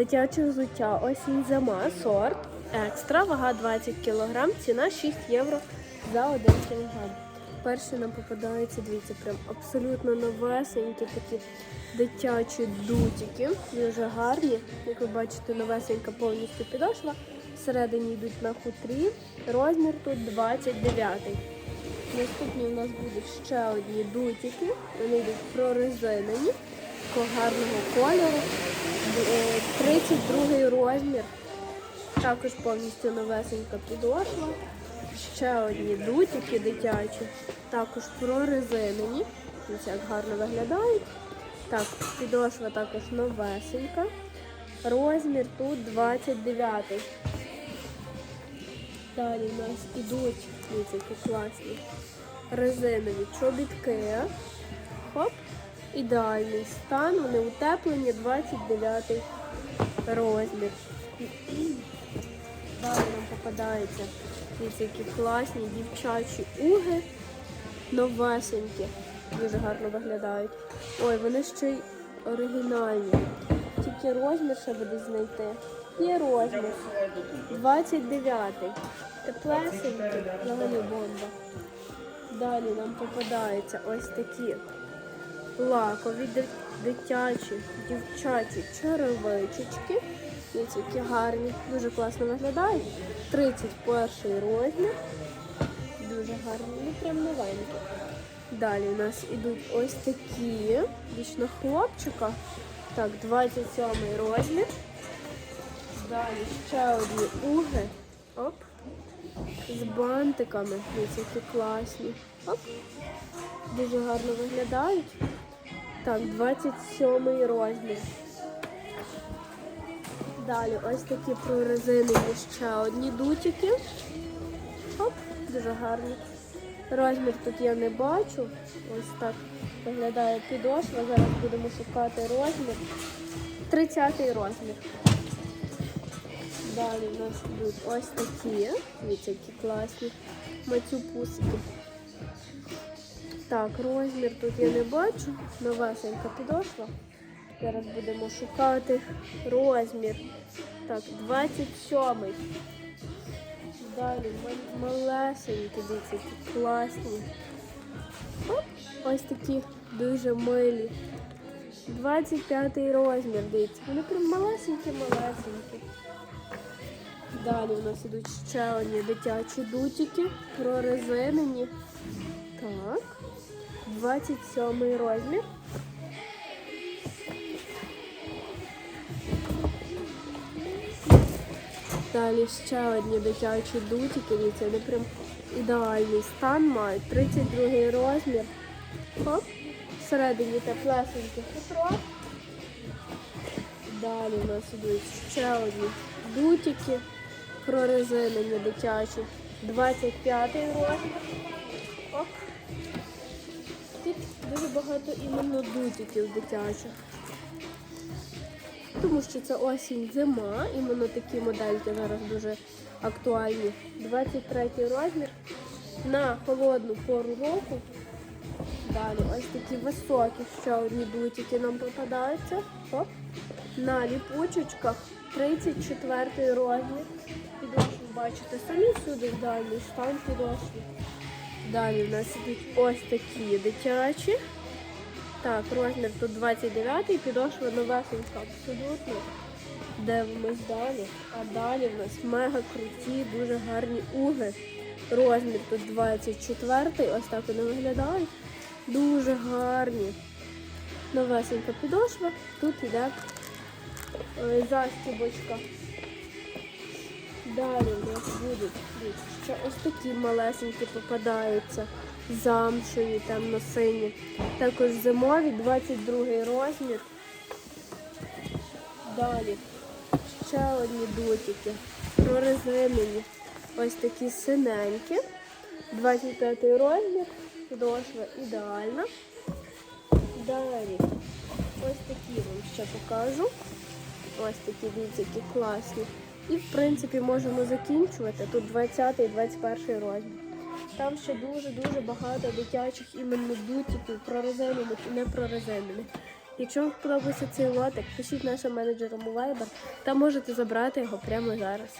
Дитяче взуття осінь зима, сорт, екстра, вага 20 кг, ціна 6 євро за 1 кг. Перші нам попадаються, дивіться, прям абсолютно новесенькі такі дитячі дутики. Дуже гарні. Як ви бачите, новесенька повністю підошва. Всередині йдуть на хутрі. Розмір тут 29. Наступні у нас будуть ще одні дутики. Вони йдуть прорезинені, такого гарного кольору. Е, 32 розмір. Також повністю новесенька підошва. Ще одні дутики дитячі. Також прорезинені. Ось як гарно виглядають. Так, підошва також новесенька. Розмір тут 29. Далі у нас ідуть які класні резинові чобітки. Хоп. Ідеальний стан. Вони утеплені 29 розмір. Далі нам попадаються дивіться, які класні дівчачі уги. Новесенькі. Дуже гарно виглядають. Ой, вони ще й оригінальні. Тільки розмір ще буде знайти. Є розмір. 29-й. Теплесенький, взагалі бомба. Далі нам попадаються ось такі лакові дитячі, дівчачі черевичечки. Дивіться, які гарні, дуже класно виглядають. 31 розмір. Дуже гарні, ну прям новенькі. Далі у нас ідуть ось такі, на хлопчика. Так, 27 розмір. Далі ще одні уги. Оп. З бантиками. Дивіться, які класні. Оп. Дуже гарно виглядають. Так, 27 розмір. Далі ось такі прорезинені ще одні дутики. Оп, дуже гарні. Розмір тут я не бачу. Ось так виглядає підошва. Зараз будемо шукати розмір. 30 розмір. Далі у нас будуть ось такі. Дивіться, які класні мацюпусики. Так, розмір тут я не бачу. Новесенька підошва. Зараз будемо шукати розмір. Так, 27-й. Далі мал- малесенькі, дивіться, класні. Оп, ось такі дуже милі. 25 розмір, дивіться. Вони прям малесенькі-малесенькі. Далі у нас ідуть ще одні дитячі дутики, прорезинені. Так. 27 розмір. Далі ще одні дитячі дутики, дивіться, вони прям ідеальний стан мають. 32 розмір. Хоп. Всередині теплесеньке хутро. Далі у нас ідуть ще одні дутики прорезинені дитячі. 25-й розмір. Оп. Тут дуже багато іменно дутиків дитячих. Тому що це осінь зима, іменно такі модельки зараз дуже актуальні. 23 розмір на холодну пору року. Далі ось такі високі ще одні дутики нам попадаються. Оп. На ліпучечках 34 розмір. Підошву бачите самі сюди ідеальний стан підошви. Далі у нас ідуть ось такі дитячі. Так, розмір тут 29 підошва новесенька абсолютно. Дивимось далі. А далі в нас мега круті, дуже гарні уги. Розмір тут 24 ось так вони виглядають. Дуже гарні. Новесенька підошва. Тут йде е, застібочка. Далі у нас будуть ще ось такі малесенькі попадаються. Замшеві, темно-сині. Також зимові, 22 розмір. Далі ще одні дутики. Прорезинені. Ось такі синенькі. 25 розмір. Підошва ідеальна. Далі ось такі вам ще покажу. Ось такі дивіться, класні. І в принципі можемо закінчувати. Тут 20 і 21 розмір. Там ще дуже-дуже багато дитячих іменно бутиків, прорезинених і непрорезинених. Якщо вам подобається цей лотик, пишіть нашим менеджерам у Viber та можете забрати його прямо зараз.